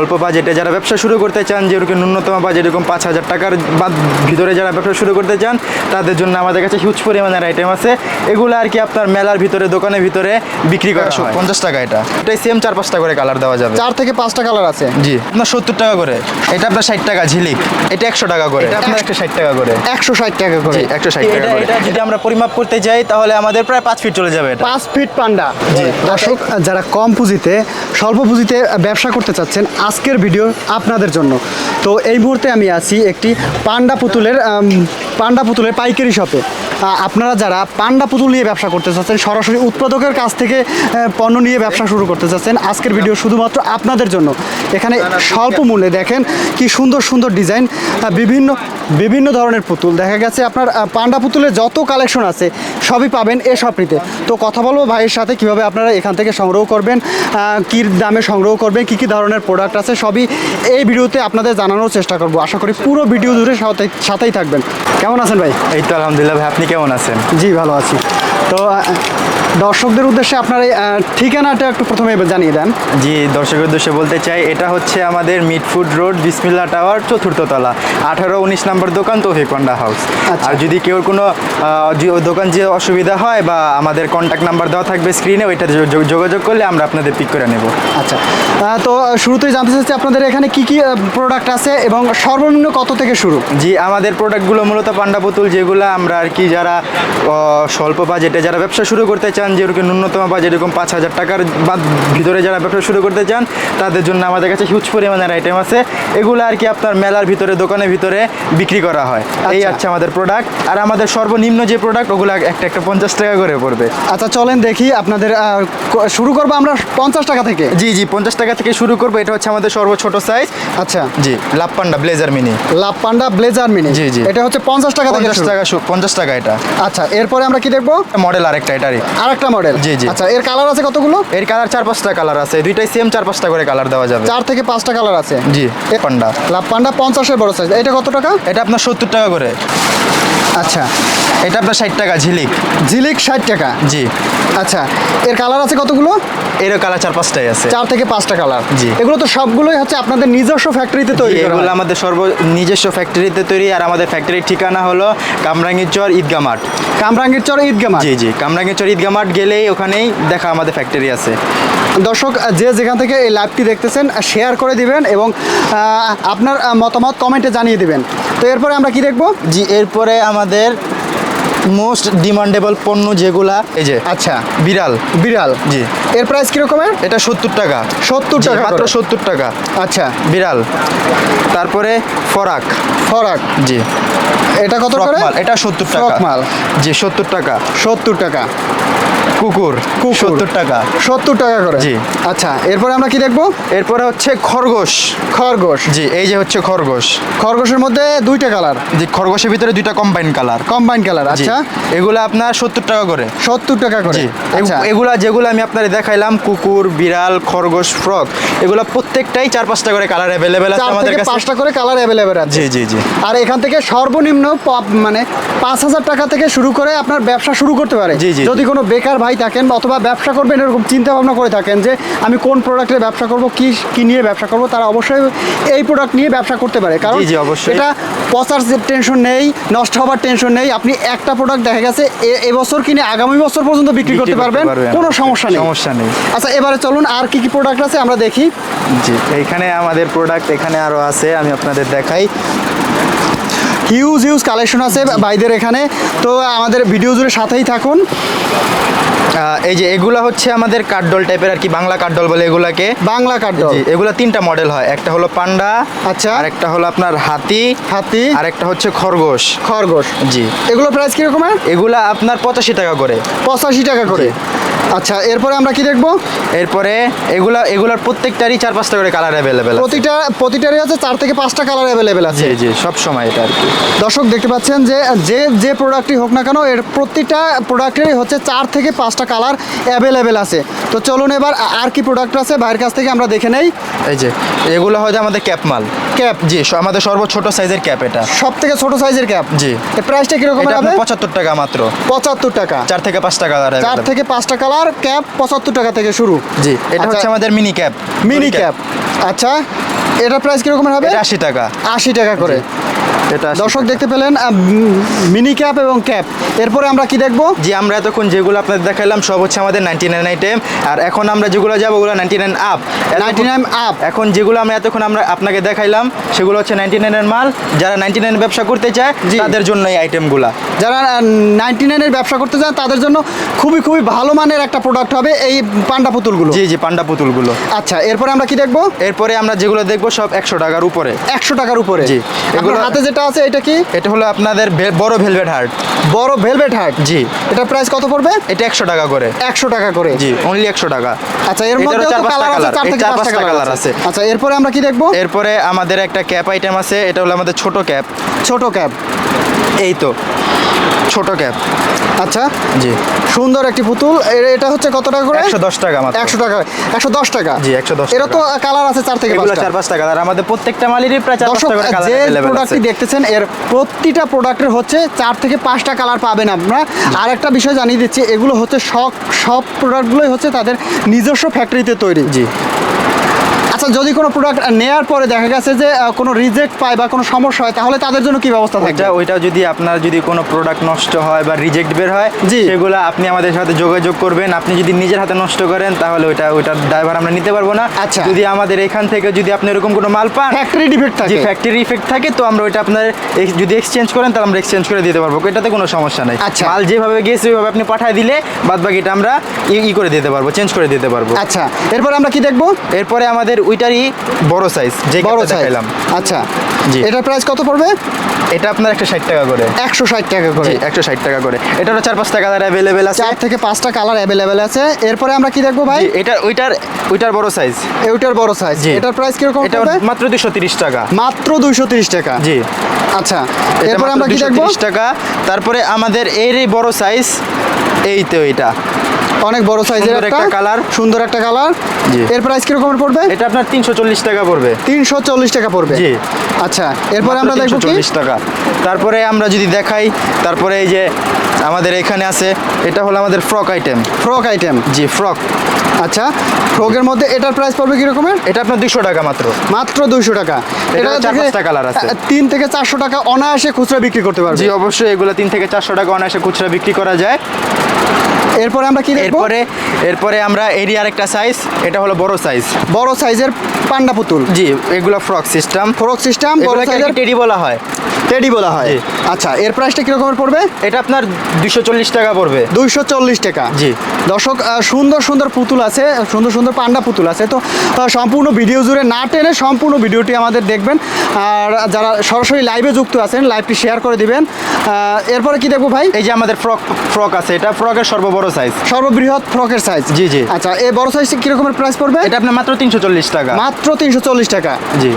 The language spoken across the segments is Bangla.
অল্প বাজেটে যারা ব্যবসা শুরু করতে চান যেরকম ন্যূনতম বাজেট এরকম পাঁচ হাজার টাকার বা ভিতরে যারা ব্যবসা শুরু করতে চান তাদের জন্য আমাদের কাছে হিউজ পরিমাণের আইটেম আছে। এগুলো আর কি আপনার মেলার ভিতরে দোকানের ভিতরে বিক্রি করা হয়। পঞ্চাশ টাকা এটা। এটাই সেম চার পাঁচটা করে কালার দেওয়া যাবে। চার থেকে পাঁচটা কালার আছে? জি। আপনার সত্তর টাকা করে। এটা আপনার ষাট টাকা ঝিলিক। এটা একশো টাকা করে। এটা আপনার একশো ষাট টাকা করে। একশো ষাট টাকা করে। একশো ষাট টাকা করে। এটা যদি আমরা পরিমাপ করতে যাই তাহলে আমাদের প্রায় পাঁচ ফিট চলে যাবে এটা। পাঁচ ফিট পান্ডা। জি। দর্শক যারা কম পুঁজিতে স্বল্প পুঁজিতে ব্যবসা করতে চাচ্ছেন আজকের ভিডিও আপনাদের জন্য। তো এই মুহূর্তে আমি আছি একটি পান্ডা পুতুলের পান্ডা পুতুলের পাইকারি শপে আপনারা যারা পান্ডা পুতুল নিয়ে ব্যবসা করতে চাচ্ছেন, সরাসরি উৎপাদকের কাছ থেকে পণ্য নিয়ে ব্যবসা শুরু করতে চাচ্ছেন, আজকের ভিডিও শুধুমাত্র আপনাদের জন্য। এখানে স্বল্প মূল্যে দেখেন কি সুন্দর সুন্দর ডিজাইন বিভিন্ন বিভিন্ন ধরনের পুতুল। দেখা গেছে আপনার পান্ডা পুতুলের যত কালেকশন আছে, সবই পাবেন এ শপটিতে। তো কথা বলব ভাইয়ের সাথে, কীভাবে আপনারা এখান থেকে সংগ্রহ করবেন কি দামে সংগ্রহ করবেন, কি কি ধরনের প্রোডাক্ট আছে, সবই এই ভিডিওতে আপনাদের জানানোর চেষ্টা করব। আশা করি পুরো ভিডিও জুড়ে সাথে সাথেই থাকবেন। কেমন আছেন ভাই? এই তো আলহামদুলিল্লাহ ভাই, আপনি কেমন আছেন? জি ভালো আছি। তো দর্শকদের উদ্দেশ্যে আপনার এই ঠিকানাটা একটু প্রথমে জানিয়ে দেন। জি দর্শকের উদ্দেশ্যে বলতে চাই এটা হচ্ছে আমাদের মিটফুড রোড বিসমিল্লা টাওয়ার চতুর্থ তলা আঠারো উনিশ নম্বর দোকান তৌফিক পান্ডা হাউস। আচ্ছা। আর যদি কেউ কোনো দোকান যে অসুবিধা হয় বা আমাদের কন্ট্যাক্ট নাম্বার দেওয়া থাকবে স্ক্রিনে ওইটা যোগাযোগ করলে আমরা আপনাদের পিক করে নেব। আচ্ছা। তো শুরুতেই জানতে চাচ্ছি আপনাদের এখানে কি কি প্রোডাক্ট আছে এবং সর্বনিম্ন কত থেকে শুরু? জি আমাদের প্রোডাক্টগুলো মূলত পান্ডা পুতুল যেগুলো আমরা আর কি যারা স্বল্প বাজেটে যারা ব্যবসা শুরু করতে চান যেরকম ন্যূনতম বাজেট এরকম পাঁচ হাজার টাকার বা ভিতরে যারা ব্যবসা শুরু করতে চান তাদের জন্য আমাদের কাছে হিউজ পরিমাণের আইটেম আছে। এগুলো আর কি আপনার মেলার ভিতরে দোকানের ভিতরে বিক্রি করা হয়। এই আচ্ছা। আমাদের প্রোডাক্ট আর আমাদের সর্বনিম্ন যে প্রোডাক্ট ওগুলো একটা একটা পঞ্চাশ টাকা করে পড়বে। আচ্ছা চলেন দেখি আপনাদের শুরু করব আমরা পঞ্চাশ টাকা থেকে? জি জি পঞ্চাশ টাকা থেকে শুরু করব। এটা হচ্ছে আমাদের সর্ব ছোট সাইজ আচ্ছা। জি love panda blazer mini. Love panda blazer mini. জি, জি। এটা হচ্ছে পঞ্চাশ টাকা থেকে পঞ্চাশ টাকা পঞ্চাশ টাকা এটা। আচ্ছা এরপরে আমরা কি দেখব? মডেল আরেকটা এটারই আরেকটা মডেল জি, জি। আচ্ছা এর কালার আছে কতগুলো? এর কালার চার পাঁচটা কালার আছে। দুইটাই সেম চার পাঁচটা করে কালার দেওয়া যাবে। চার থেকে পাঁচটা কালার আছে? জি এ- পান্ডা। লাভ পান্ডা পঞ্চাশের বড় সাইজ এটা কত টাকা? এটা আপনার সত্তর টাকা করে। আচ্ছা। এটা আপনার ষাট টাকা ঝিলিক। ঝিলিক ষাট টাকা? জি। আচ্ছা এর কালার আছে কতগুলো? এরও কালার চার পাঁচটাই আছে। চার থেকে পাঁচটা কালার জি। এগুলো তো সবগুলোই হচ্ছে আপনাদের নিজস্ব ফ্যাক্টরিতে তৈরি এগুলো আমাদের সর্ব নিজস্ব ফ্যাক্টরিতে তৈরি। আর আমাদের ফ্যাক্টরির ঠিকানা হলো কামরাঙ্গীরচর ঈদগা মাঠ। কামরাঙ্গীর চর ঈদগা মাঠ? জি জি কামরাঙ্গীরচর ঈদগা মাঠ গেলেই ওখানেই দেখা আমাদের ফ্যাক্টরি আছে। দর্শক যে যেখান থেকে এই লাইভটি দেখতেছেন শেয়ার করে দিবেন এবং আপনার মতামত কমেন্টে জানিয়ে দিবেন। তো এরপরে আমরা কি দেখব? জি এরপরে আমাদের মোস্ট ডিমান্ডেবল পণ্য যেগুলা এই যে আচ্ছা। বিড়াল। বিড়াল? জি। এর প্রাইস কিরকমের এটা সত্তর টাকা। সত্তর টাকা মাত্র। সত্তর টাকা। আচ্ছা। বিড়াল। তারপরে ফরাক। ফরাক? জি। এটা কত করে? এটা সত্তর টাকা। মাল। জি সত্তর টাকা। সত্তর টাকা। কুকুর। সত্তর টাকা। সত্তর টাকা করে? জি। আচ্ছা এরপরে আমরা কি দেখব? এরপরে হচ্ছে খরগোশ। খরগোশ। জি এই যে হচ্ছে খরগোশ। খরগোশের মধ্যে দুইটা কালার জি খরগোশের ভিতরে দুইটা কম্বাইন কালার কম্বাইন কালার জি। আচ্ছা এগুলো আপনার সত্তর টাকা করে। সত্তর টাকা করে? আচ্ছা। এগুলা যেগুলো আমি আপনার দেখাইলাম কুকুর বিড়াল খরগোশ ফ্রক এগুলো প্রত্যেকটাই চার পাঁচটা করে কালার অ্যাভেলেবেল আছে আমাদের কাছে। পাঁচটা করে কালার অ্যাভেলেবেল আছে। জি জি জি। আর এখান থেকে সর্বনিম্ন মানে পাঁচ হাজার টাকা থেকে শুরু করে আপনার ব্যবসা শুরু করতে পারে। জি, জি, যদি কোনো বেকার ভাই থাকেন অথবা ব্যবসা করবেন এরকম চিন্তা ভাবনা করে থাকেন যে আমি কোন প্রোডাক্টের ব্যবসা করব কি কি নিয়ে ব্যবসা করব তারা অবশ্যই এই প্রোডাক্ট নিয়ে ব্যবসা করতে পারে। কারণ। এটা পচার টেনশন নেই নষ্ট হবার টেনশন নেই আপনি একটা প্রোডাক্ট দেখা গেছে এবছর কিনে আগামী বছর পর্যন্ত বিক্রি করতে পারবেন। কোনো সমস্যা নেই। সমস্যা নেই। আচ্ছা এবারে চলুন আর কি কি প্রোডাক্ট আছে আমরা দেখি। জি এখানে আমাদের প্রোডাক্ট এখানে আরও আছে আমি আপনাদের দেখাই। হিউজ হিউজ কালেকশন আছে ভাইদের এখানে। তো আমাদের ভিডিও জুড়ে সাথেই থাকুন। এই যে এগুলা হচ্ছে আমাদের কাঠডল টাইপের আর কি বাংলা কাঠডল বলে এগুলাকে। বাংলা কাঠডল। এগুলা তিনটা মডেল হয় একটা হলো পান্ডা আচ্ছা। আর একটা হলো আপনার হাতি হাতি। আর একটা হচ্ছে খরগোশ। খরগোশ। জি। এগুলো প্রাইস কিরকমের এগুলা আপনার পঁচাশি টাকা করে। পঁচাশি টাকা করে। আচ্ছা এরপরে আমরা কি দেখব? এরপরে এগুলা এগুলার প্রত্যেকটারই চার পাঁচটা করে কালার অ্যাভেলেবেল প্রতিটা প্রতিটারই আছে চার থেকে পাঁচটা কালার অ্যাভেলেবেল আছে। জি জি সব সময় এটা আর কি। দর্শক দেখতে পাচ্ছেন যে যে যে প্রোডাক্টই হোক না কেন এর প্রতিটা প্রোডাক্টেরই হচ্ছে চার থেকে পাঁচটা পাঁচটা কালার অ্যাভেলেবেল আছে। তো চলুন এবার আর কি প্রোডাক্ট আছে ভাইয়ের কাছ থেকে আমরা দেখে নেই। এই যে এগুলো হয়তো আমাদের ক্যাপ মাল। ক্যাপ। জি আমাদের সর্বছোট সাইজের ক্যাপ এটা। সব থেকে ছোট সাইজের ক্যাপ? জি। এর প্রাইসটা কীরকম এটা হবে? পঁচাত্তর টাকা মাত্র। পঁচাত্তর টাকা। চার থেকে পাঁচ টাকা দাঁড়ায় চার থেকে পাঁচটা কালার ক্যাপ পঁচাত্তর টাকা থেকে শুরু। জি এটা আচ্ছা, হচ্ছে আমাদের মিনি ক্যাপ। Mini cap. আচ্ছা এটার প্রাইস কীরকম হবে? এটা আশি টাকা। আশি টাকা করে। এটা দর্শক দেখতে পেলেন মিনি ক্যাপ এবং ক্যাপ। এরপরে আমরা কি দেখব? জি আমরা এতক্ষণ যেগুলো আপনাদের দেখালাম সব হচ্ছে আমাদের নাইনটি নাইন আইটেম আর এখন আমরা যেগুলো যাব ওগুলো ninety nine up ninety nine up এখন যেগুলো আমরা এতক্ষণ আমরা আপনাকে দেখাইলাম সেগুলো হচ্ছে নাইনটি নাইনের মাল। যারা নাইনটি নাইন ব্যবসা করতে চায়। তাদের জন্য এই আইটেমগুলা যারা নাইনটি নাইনের ব্যবসা করতে চান তাদের জন্য খুবই খুবই ভালো মানের একটা প্রোডাক্ট হবে এই পান্ডা পুতুলগুলো। জি জি পান্ডা পুতুলগুলো। আচ্ছা এরপরে আমরা কি দেখব? এরপরে আমরা যেগুলো দেখব সব একশো টাকার উপরে। একশো টাকার উপরে। জি। এগুলো- হাতে যেটা আছে এটা কি? এটা হলো আপনাদের বড় ভেলভেট হার্ট বড় ভেলভেট হার্ট জি। এটা প্রাইস কত পড়বে? এটা একশো টাকা করে। একশো টাকা করে। জি অনলি একশো টাকা। আচ্ছা এর মধ্যে কালার আছে চার পাঁচটা কালার আছে। আচ্ছা এরপরে আমরা কি দেখব? এরপরে আমাদের একটা ক্যাপ আইটেম আছে এটা হলো আমাদের ছোট ক্যাপ ছোট ক্যাপ এই তো। ছোট ক্যাপ। আচ্ছা? জি। সুন্দর একটি পুতুল। এটা হচ্ছে কত টাকা করে? একশো দশ টাকা মাত্র। একশো টাকা একশো দশ টাকা? জি, 110 এরা তো কালার আছে চার থেকে চার পাঁচ টাকা আর আমাদের প্রত্যেকটা মালেরই প্রায় চার টাকা যে প্রোডাক্টটি দেখতেছেন এর প্রতিটা প্রোডাক্টের হচ্ছে চার থেকে পাঁচটা কালার পাবেন আপনারা। আর একটা বিষয় জানিয়ে দিচ্ছি এগুলো হচ্ছে সব সব প্রোডাক্টগুলোই হচ্ছে তাদের নিজস্ব ফ্যাক্টরিতে তৈরি। জি। আচ্ছা যদি কোনো প্রোডাক্ট নেয়ার পরে দেখা গেছে যে কোনো রিজেক্ট পায় বা কোনো সমস্যা হয় তাহলে তাদের জন্য কি ব্যবস্থা থাকবে? ওইটা যদি আপনার যদি কোনো প্রোডাক্ট নষ্ট হয় বা রিজেক্ট বের হয় জি। সেগুলো আপনি আমাদের সাথে যোগাযোগ করবেন। আপনি যদি নিজের হাতে নষ্ট করেন তাহলে ওইটা ওইটার ড্রাইভার আমরা নিতে পারব না। আচ্ছা। যদি আমাদের এখান থেকে যদি আপনি এরকম কোনো মাল পান ফ্যাক্টরি ডিফেক্ট থাকে। ফ্যাক্টরি ইফেক্ট থাকে তো আমরা ওইটা আপনার যদি এক্সচেঞ্জ করেন তাহলে আমরা এক্সচেঞ্জ করে দিতে পারব। এটাতে কোনো সমস্যা নেই। আচ্ছা। মাল যেভাবে গেছে ওইভাবে আপনি পাঠিয়ে দিলে বাদ বাকিটা আমরা ই করে দিতে পারব চেঞ্জ করে দিতে পারব। আচ্ছা। এরপর আমরা কি দেখব? এরপরে আমাদের ওইটারই বড় সাইজ যে বড় দেখাইলাম। আচ্ছা জি। এটার প্রাইস কত পড়বে? এটা আপনার একটা ষাট টাকা করে। একশো ষাট টাকা করে। একশো ষাট টাকা করে। এটারও চার পাঁচটা কালার অ্যাভেলেবেল আছে। চার থেকে পাঁচটা কালার অ্যাভেলেবেল আছে। এরপরে আমরা কি দেখব ভাই? জি, এটার ওইটার ওইটার বড় সাইজ এটার বড় সাইজ জি। এটার প্রাইস কীরকম এটা মাত্র দুশো তিরিশ টাকা। মাত্র দুইশো তিরিশ টাকা। জি। আচ্ছা এটা এরপরে আমরা কি দেখব? 230 টাকা। তারপরে আমাদের এর এই বড় সাইজ এই তো এটা। অনেক বড় সাইজের একটা colour। সুন্দর একটা কালার। এর প্রাইস কীরকম পড়বে? এটা আপনার তিনশো চল্লিশ টাকা পড়বে। তিনশো চল্লিশ টাকা পড়বে? জি। আচ্ছা এরপরে আমরা দেখব কি? চল্লিশ টাকা। তারপরে আমরা যদি দেখাই তারপরে এই যে আমাদের এখানে আছে এটা হলো আমাদের ফ্রক আইটেম ফ্রক আইটেম জি ফ্রক আচ্ছা ফ্রকের মধ্যে এটার প্রাইস পড়বে কি রকমের এটা আপনার দুশো টাকা মাত্র। মাত্র দুইশো টাকা। এটার চার পাঁচটা colour আছে। তিন থেকে চারশো টাকা অনায়াসে খুচরা বিক্রি করতে পারবে। জি অবশ্যই এগুলো তিন থেকে চারশো টাকা অনায়াসে খুচরা বিক্রি করা যায়। এরপরে আমরা কি এরপরে এরপরে আমরা এরই আরেকটা সাইজ এটা হলো বড় সাইজ বড় সাইজের পান্ডা পুতুল। জি এগুলো ফ্রক সিস্টেম ফ্রক সিস্টেম বড় সাইজের টেডি বলা হয়। টেডি বলা হয়। আচ্ছা এর প্রাইসটা কিরকমের পড়বে? এটা আপনার দুশো চল্লিশ টাকা পড়বে। দুইশো চল্লিশ টাকা। জি। দর্শক সুন্দর সুন্দর পুতুল আছে সুন্দর সুন্দর পান্ডা পুতুল আছে। তো সম্পূর্ণ ভিডিও জুড়ে না টেনে সম্পূর্ণ ভিডিওটি আমাদের দেখবেন। আর যারা সরাসরি লাইভে যুক্ত আছেন লাইভটি শেয়ার করে দিবেন। এরপরে কি দেখব ভাই? এই যে আমাদের ফ্রক ফ্রক আছে এটা ফ্রকের সর্ববড় সাইজ সর্ববৃহৎ ফ্রকের সাইজ জি, জি। আচ্ছা এই বড় সাইজ কিরকমের প্রাইস পড়বে? এটা আপনার মাত্র তিনশো চল্লিশ টাকা। মাত্র তিনশো চল্লিশ টাকা। জি।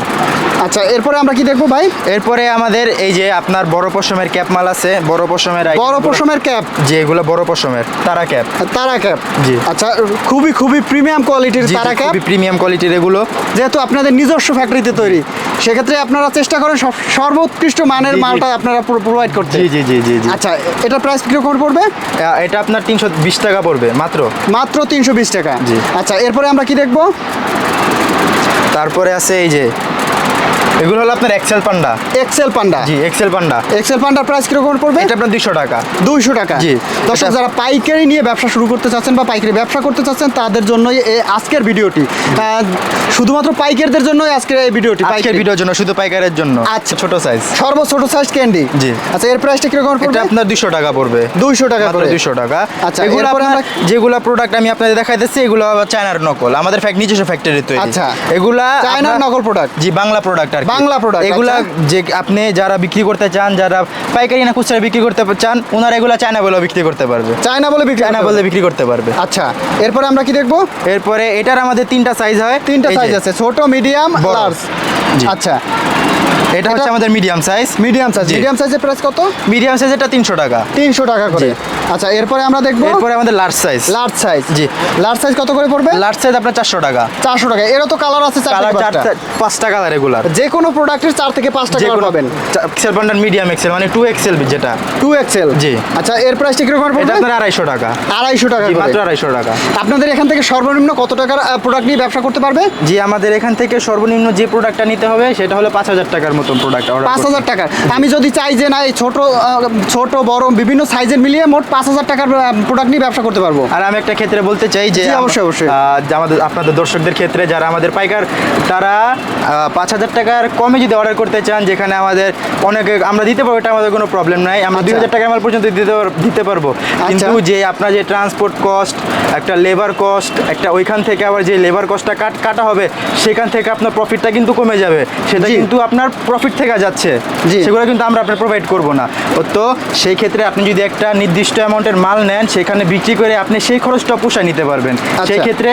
আচ্ছা এরপরে আমরা কি দেখব ভাই? এরপরে আমাদের এই যে আপনার বড় পশমের ক্যাপ মাল আছে বড় পশমের বড় পশমের ক্যাপ? জি এগুলো বড় পশমের তারা ক্যাপ। তারা ক্যাপ? জি। আচ্ছা খুবই খুবই প্রিমিয়াম কোয়ালিটির তারা ক্যাপ। প্রিমিয়াম কোয়ালিটির এগুলো। যেহেতু আপনাদের নিজস্ব ফ্যাক্টরিতে তৈরি সেক্ষেত্রে আপনারা চেষ্টা করেন সর্বোৎকৃষ্ট মানের। মালটা আপনারা প্রোভাইড করতে। জি জি জি জি জি। আচ্ছা এটা প্রাইস কীরকম পড়বে? এটা আপনার তিনশো বিশ টাকা পড়বে মাত্র। মাত্র তিনশো বিশ টাকা। জি। আচ্ছা এরপরে আমরা কি দেখব? তারপরে আছে এই যে এগুলো হলো আপনার এক্সেল পান্ডা এক্সেল পান্ডা জি এক্সেল পান্ডা এক্সেল পান্ডার প্রাইস কীরকম পড়বে? এটা আপনার দুশো টাকা। দুইশো টাকা। জি। দর্শক এটা- যারা পাইকারি নিয়ে ব্যবসা শুরু করতে চাচ্ছেন বা পাইকারি ব্যবসা করতে চাচ্ছেন তাদের জন্যই এই আজকের ভিডিওটি। শুধুমাত্র পাইকারদের জন্যই আজকের এই ভিডিওটি পাইকারি। ভিডিওর জন্য শুধু পাইকারের জন্য। আচ্ছা। ছোট সাইজ সর্ব ছোট সাইজ ক্যান্ডি জি। আচ্ছা এর প্রাইসটা কীরকম এটা পড়বে আপনার দুশো টাকা পড়বে। দুইশো টাকা মাত্র করে। দুশো টাকা। আচ্ছা, এগুলো আমরা- যেগুলো প্রোডাক্ট আমি আপনাদের দেখাইতেছি এগুলো চায়নার নকল। আমাদের ফ্যাক্ট নিজস্ব ফ্যাক্টরি তৈরি। আচ্ছা। এগুলা চায়নার নকল প্রোডাক্ট জি বাংলা প্রোডাক্ট আর। বাংলা প্রোডাক্ট এগুলা আচ্ছা। যে আপনি যারা বিক্রি করতে চান যারা পাইকারি না খুচরা বিক্রি করতে চান ওনারা এগুলা চায়না বলে বিক্রি করতে পারবে। চায়না বলে বিক্রি চায়না বলে বিক্রি করতে পারবে। আচ্ছা এরপরে আমরা কি দেখব? এরপরে এটার আমাদের তিনটা সাইজ হয়। তিনটা সাইজ আছে ছোট মিডিয়াম লার্জ। আচ্ছা। এটা হচ্ছে আমাদের medium size medium size medium সাইজের প্রাইস কত? মিডিয়াম সাইজ এটা তিনশো টাকা। তিনশো টাকা করে। আচ্ছা এরপরে আমরা দেখব? এরপরে আমাদের লার্জ সাইজ লার্জ সাইজ জি। লার্জ সাইজ কত করে পড়বে? লার্জ সাইজ আপনার চারশো টাকা। চারশো টাকা। এরও তো কালার আছে কালার পাঁচটা। কালার রেগুলার যে কোনো প্রোডাক্টের চার থেকে পাঁচটা কালার পাবেন। এক্সেল পান্ডার মিডিয়াম এক্সেল মানে টু এক্সেল যেটা। টু এক্সেল জি। আচ্ছা এর প্রাইসটা কীরকম এটা পড়বে আপনার আড়াইশো টাকা। আড়াইশো টাকা। মাত্র আড়াইশো টাকা। আপনাদের এখান থেকে সর্বনিম্ন কত টাকার প্রোডাক্ট নিয়ে ব্যবসা করতে পারবে? জি আমাদের এখান থেকে সর্বনিম্ন যে প্রোডাক্টটা নিতে হবে সেটা হলো পাঁচ হাজার টাকার মতন প্রোডাক্ট পাঁচ হাজার টাকার। আমি যদি চাই যে না এই ছোট ছোট বড় বিভিন্ন সাইজের মিলিয়ে মোট পাঁচ হাজার টাকার প্রোডাক্ট নিয়ে ব্যবসা করতে পারব। আর আমি একটা ক্ষেত্রে বলতে চাই যে অবশ্যই, অবশ্যই। আমাদের আপনাদের দর্শকদের ক্ষেত্রে যারা আমাদের পাইকার তারা পাঁচ হাজার টাকার কমে যদি অর্ডার করতে চান যেখানে আমাদের অনেকে আমরা দিতে পারব এটা আমাদের কোনো প্রবলেম নাই। আমরা দুই আচ্ছা। হাজার টাকার মাল পর্যন্ত দিতে দিতে পারব। কিন্তু যে আপনার যে ট্রান্সপোর্ট কস্ট একটা লেবার কস্ট একটা ওইখান থেকে আবার যে লেবার কস্টটা কাট কাটা হবে সেখান থেকে আপনার প্রফিটটা কিন্তু কমে যাবে। সেটা কিন্তু আপনার প্রফিট থেকে যাচ্ছে। সেগুলো কিন্তু আমরা আপনার প্রোভাইড করব না। তো সেই ক্ষেত্রে আপনি যদি একটা নির্দিষ্ট অ্যামাউন্টের মাল নেন সেখানে বিক্রি করে আপনি সেই খরচটা পোষায় নিতে পারবেন। সেই ক্ষেত্রে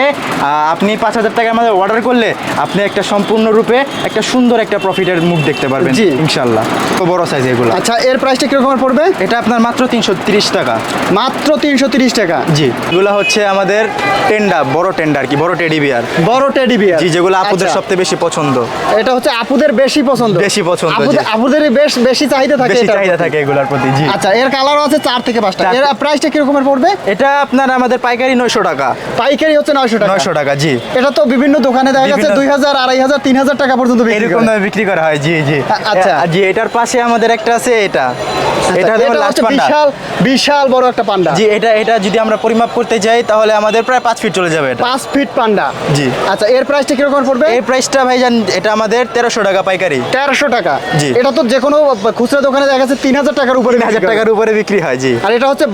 আপনি পাঁচ হাজার টাকা আমাদের অর্ডার করলে আপনি একটা সম্পূর্ণরূপে একটা সুন্দর একটা প্রফিটের মুখ দেখতে পারবেন। ইনশাল্লাহ তো বড় সাইজ এগুলো। আচ্ছা এর প্রাইসটা কীরকম পড়বে? এটা আপনার মাত্র তিনশো তিরিশ টাকা। মাত্র তিনশো তিরিশ টাকা? জি। এগুলো হচ্ছে আমাদের টেন্ডা বড় টেন্ডার কি বড় টেডি বিয়ার বড় টেডি বিয়ার জি যেগুলো আপুদের আচ্ছা, সবচেয়ে বেশি পছন্দ। এটা হচ্ছে আপুদের বেশি পছন্দ। বেশি পছন্দ, আপুদের জি। আপুদের বেশ বেশি চাহিদা থাকে বেশি চাহিদা থাকে এগুলোর প্রতি জি। আচ্ছা এর কালার আছে 4 থেকে 5 টাকা এর প্রাইসটা কি রকমের পড়বে? এটা আপনার আমাদের পাইকারি নয়শো টাকা। পাইকারি হচ্ছে নয়শো টাকা। নয়শো টাকা জি। এটা তো বিভিন্ন দোকানে দেখা যাচ্ছে বিভিন্ন- দুই হাজার আড়াই হাজার তিন হাজার টাকা পর্যন্ত বিক্রি এরকম করে। দামে বিক্রি করা হয় জি জি। আচ্ছা। জি এটার পাশে আমাদের একটা আছে এটা। আচ্ছা, এটা হলো লাস্ট পান্ডা বিশাল বিশাল বড় একটা পান্ডা। জি এটা এটা যদি আমরা পরিমাপ করতে যাই তাহলে আমাদের প্রায় পাঁচ ফিট চলে যাবে এটা। পাঁচ ফিট পান্ডা। জি। আচ্ছা এর প্রাইসটা কীরকম পড়বে? এই প্রাইসটা ভাইজান এটা আমাদের তেরোশো টাকা পাইকারি। তেরোশো টাকা। জি। এটা তো যে কোনো খুচরা দোকানে দেখা যাচ্ছে তিন হাজার টাকার উপরে হাজার। টাকার উপরে বিক্রি হয় জি। আর এটা হচ্ছে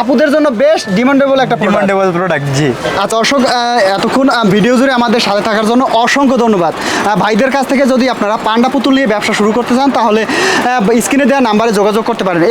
আপুদের জন্য বেশ ডিমান্ডেবল একটা ডিমান্ডেবল প্রোডাক্ট জি। আচ্ছা অশোক এতক্ষণ ভিডিও জুড়ে আমাদের সাথে থাকার জন্য অসংখ্য ধন্যবাদ। ভাইদের কাছ থেকে যদি আপনারা পান্ডা পুতুল নিয়ে ব্যবসা শুরু করতে চান তাহলে স্ক্রিনে দেওয়া নাম্বারে যোগাযোগ করতে পারেন।